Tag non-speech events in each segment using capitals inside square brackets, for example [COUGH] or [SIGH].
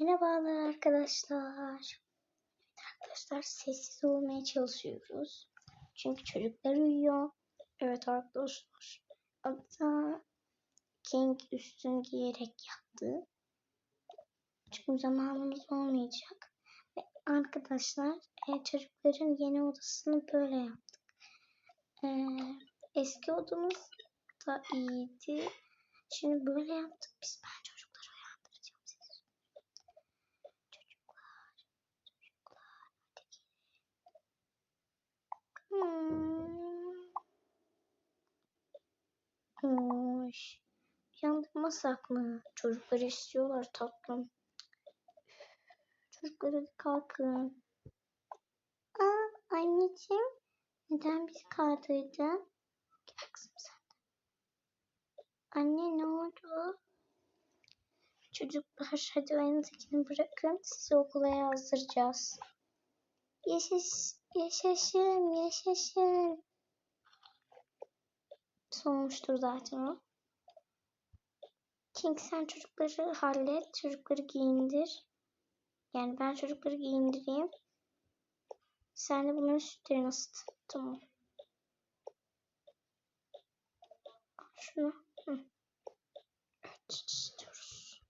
Merhabalar arkadaşlar. Arkadaşlar sessiz olmaya çalışıyoruz. Çünkü çocuklar uyuyor. Evet arkadaşlar. Hatta King üstünü giyerek yattı. Çünkü zamanımız olmayacak. Ve arkadaşlar e, çocukların yeni odasını böyle yaptık. E, eski odamız da iyiydi. Şimdi böyle yaptık biz. Ben çocukları uyandıracağım sizi. Çocuklar, çocuklar, hadi gelin. Hmm. Hoş. Uyandırmasak mı? Çocukları istiyorlar tatlım. Çocuklar hadi kalkın. Aa, anneciğim. Neden biz kaldıydın? Gel kızım sen. Anne ne oldu? Çocuklar hadi oyunuzdakini bırakın. Sizi okula yazdıracağız. Yaşaş, yaşasın, yaşasın. Soğumuştur zaten o. King sen çocukları hallet. Çocukları giyindir. Yani ben çocukları giyindireyim. Sen de bunların sütlerini ısıt. Tamam. Şunu. Hı. Evet istiyoruz.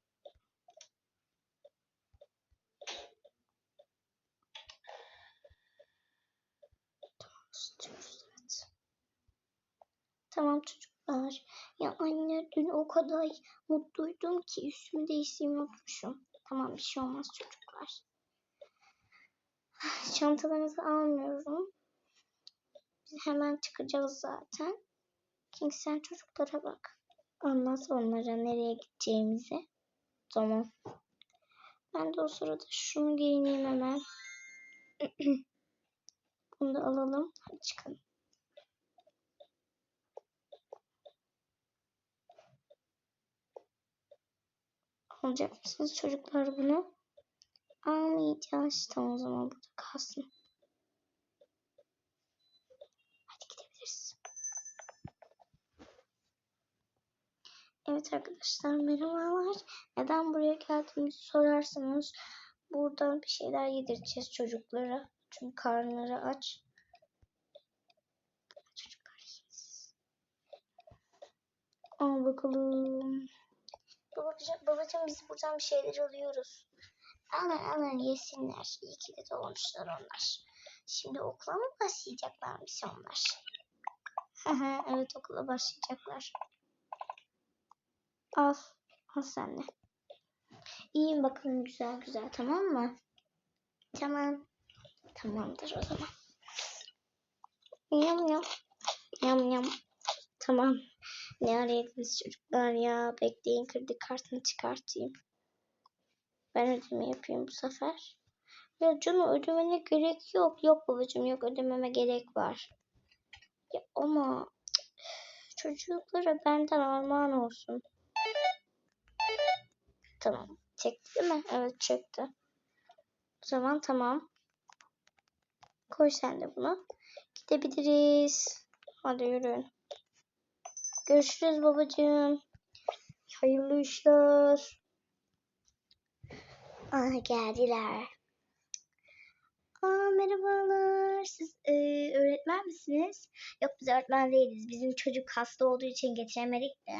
Tamam çocuklar. Dün o kadar mutluydum ki üstümü değiştirmeyi unutmuşum. Tamam bir şey olmaz çocuklar. [SIGHS] Çantalarınızı almıyorum. Biz hemen çıkacağız zaten. King sen çocuklara bak. Anlat onlara nereye gideceğimizi. Tamam. Ben de o sırada şunu giyineyim hemen. [CLEARS THROAT] Bunu da alalım. Hadi çıkalım. Alacak mısınız çocuklar bunu? Almayacağız. Tamam o zaman burada kalsın. Hadi gidebiliriz. Evet arkadaşlar merhabalar. Neden buraya geldiğimizi sorarsanız buradan bir şeyler yedireceğiz çocuklara. Çünkü karnları aç. Çocuklar yiyiz. Al bakalım. Babacığım, babacığım biz buradan bir şeyler alıyoruz. Alın alın yesinler. İyi ki de doğmuşlar onlar. Şimdi okula mı başlayacaklarmış onlar? evet okula başlayacaklar. Al. Al sen de. İyiyim bakalım güzel güzel tamam mı? Tamam. Tamamdır o zaman. Yam yam. Yam yam. Tamam. Ne arayadınız çocuklar ya? Bekleyin kredi kartını çıkartayım. Ben ödeme yapayım bu sefer. Ya canım ödemene gerek yok. Yok babacığım yok ödememe gerek var. Ya ama çocuklara benden armağan olsun. Tamam. Çekti değil mi? Evet çekti. O zaman tamam. Koy sen de bunu. Gidebiliriz. Hadi yürüyün. Görüşürüz babacığım. Hayırlı işler. Aa geldiler. Aa merhabalar. Siz e, öğretmen misiniz? Yok biz öğretmen değiliz. Bizim çocuk hasta olduğu için getiremedik de.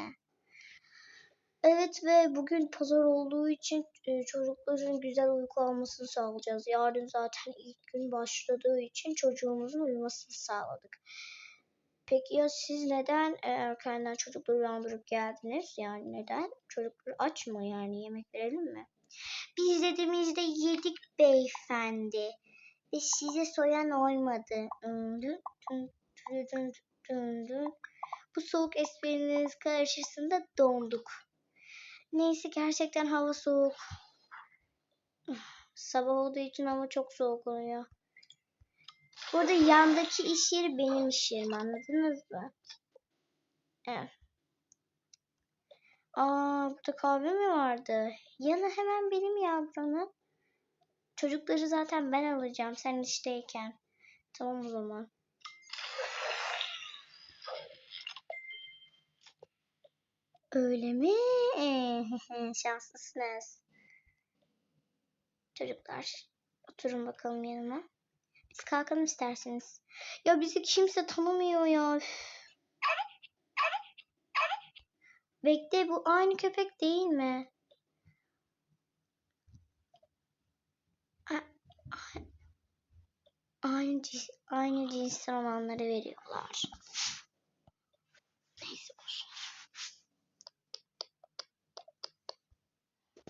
Evet ve bugün pazar olduğu için e, çocukların güzel uyku almasını sağlayacağız. Yarın zaten ilk gün başladığı için çocuğumuzun uyumasını sağladık. Peki ya siz neden e, erkenden çocukları uyandırıp geldiniz? Yani neden? Çocuklar aç mı yani yemek verelim mi? Biz dediğimizde yedik beyefendi. Ve size soyan olmadı. Bu soğuk espriniz karşısında donduk. Neyse gerçekten hava soğuk. Sabah olduğu için hava çok soğuk oluyor. Burada yandaki iş yeri benim iş yerim anladınız mı? Evet. Aa burada kahve mi vardı? Yanı hemen benim ya buranın. Çocukları zaten ben alacağım sen işteyken. Tamam o zaman. Öyle mi? [LAUGHS] Şanslısınız. Çocuklar oturun bakalım yanıma. Biz kalkalım isterseniz. Ya bizi kimse tanımıyor ya. Bekle bu aynı köpek değil mi? Aynı cins, aynı cinsten olanları veriyorlar. Neyse boş.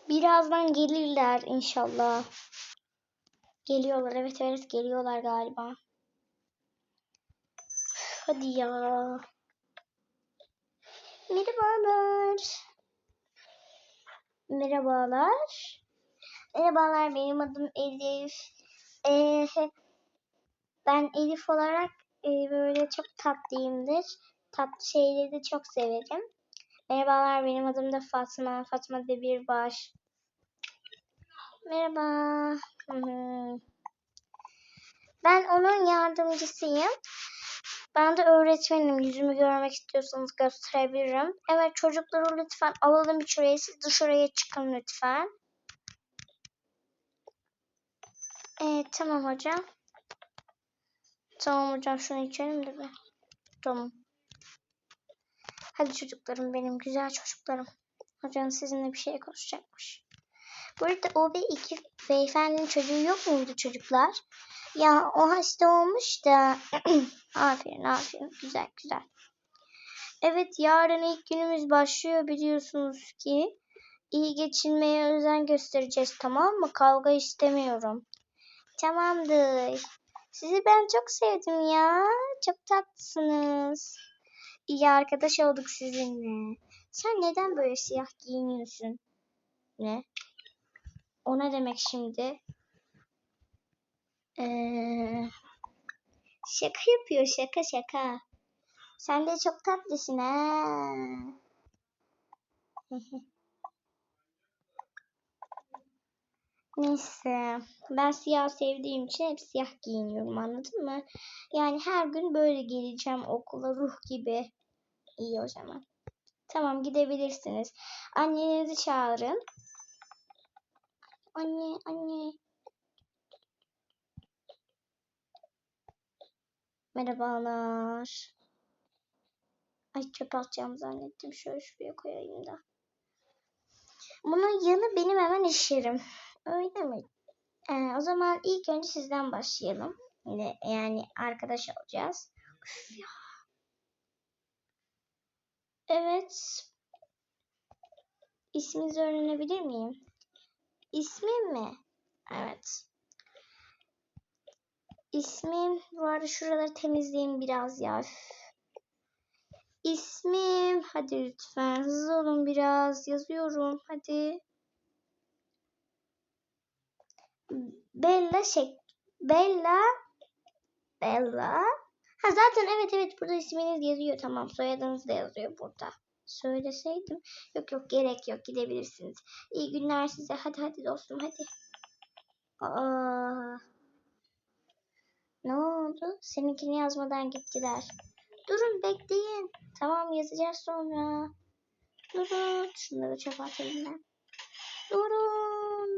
Birazdan gelirler inşallah. Geliyorlar evet evet geliyorlar galiba. Hadi ya. Merhabalar. Merhabalar. Merhabalar benim adım Elif. Ee, ben Elif olarak e, böyle çok tatlıyımdır. Tatlı şeyleri de çok severim. Merhabalar benim adım da Fatma. Fatma Demirbaş. Merhaba. Ben onun yardımcısıyım. Ben de öğretmenim. Yüzümü görmek istiyorsanız gösterebilirim. Evet çocukları lütfen alalım şuraya. Siz dışarıya çıkın lütfen. Evet tamam hocam. Tamam hocam şunu içelim de bir. Tamam. Hadi çocuklarım benim güzel çocuklarım. Hocam sizinle bir şey konuşacakmış. Burada o bir iki beyefendinin çocuğu yok muydu çocuklar? Ya o hasta olmuş da. [CLEARS THROAT] aferin aferin güzel güzel. Evet yarın ilk günümüz başlıyor biliyorsunuz ki. İyi geçinmeye özen göstereceğiz tamam mı? Kavga istemiyorum. Tamamdır. Sizi ben çok sevdim ya. Çok tatlısınız. İyi arkadaş olduk sizinle. Sen neden böyle siyah giyiniyorsun? Ne? O ne demek şimdi? Ee, şaka yapıyor şaka şaka. Sen de çok tatlısın ha. [LAUGHS] Neyse. Ben siyah sevdiğim için hep siyah giyiniyorum anladın mı? Yani her gün böyle geleceğim okula ruh gibi. İyi o zaman. Tamam gidebilirsiniz. Annenizi çağırın. Anne anne. Merhabalar. Ay çöp atacağım zannettim. Şöyle şuraya koyayım da. Bunun yanı benim hemen iş yerim. Öyle mi? Ee, o zaman ilk önce sizden başlayalım. Yine yani arkadaş olacağız. Evet. İsminizi öğrenebilir miyim? İsmim mi? Evet. İsmim bu arada şuraları temizleyeyim biraz ya. İsmim hadi lütfen hızlı olun biraz yazıyorum hadi. Bella şey Bella Bella Ha zaten evet evet burada isminiz yazıyor tamam soyadınız da yazıyor burada. Söyleseydim. Yok yok gerek yok gidebilirsiniz. İyi günler size hadi hadi dostum hadi. Aa. Ne oldu? Seninkini yazmadan gittiler. Durun bekleyin. Tamam yazacağız sonra. Durun. Şunları çöpe atayım ben. Durun.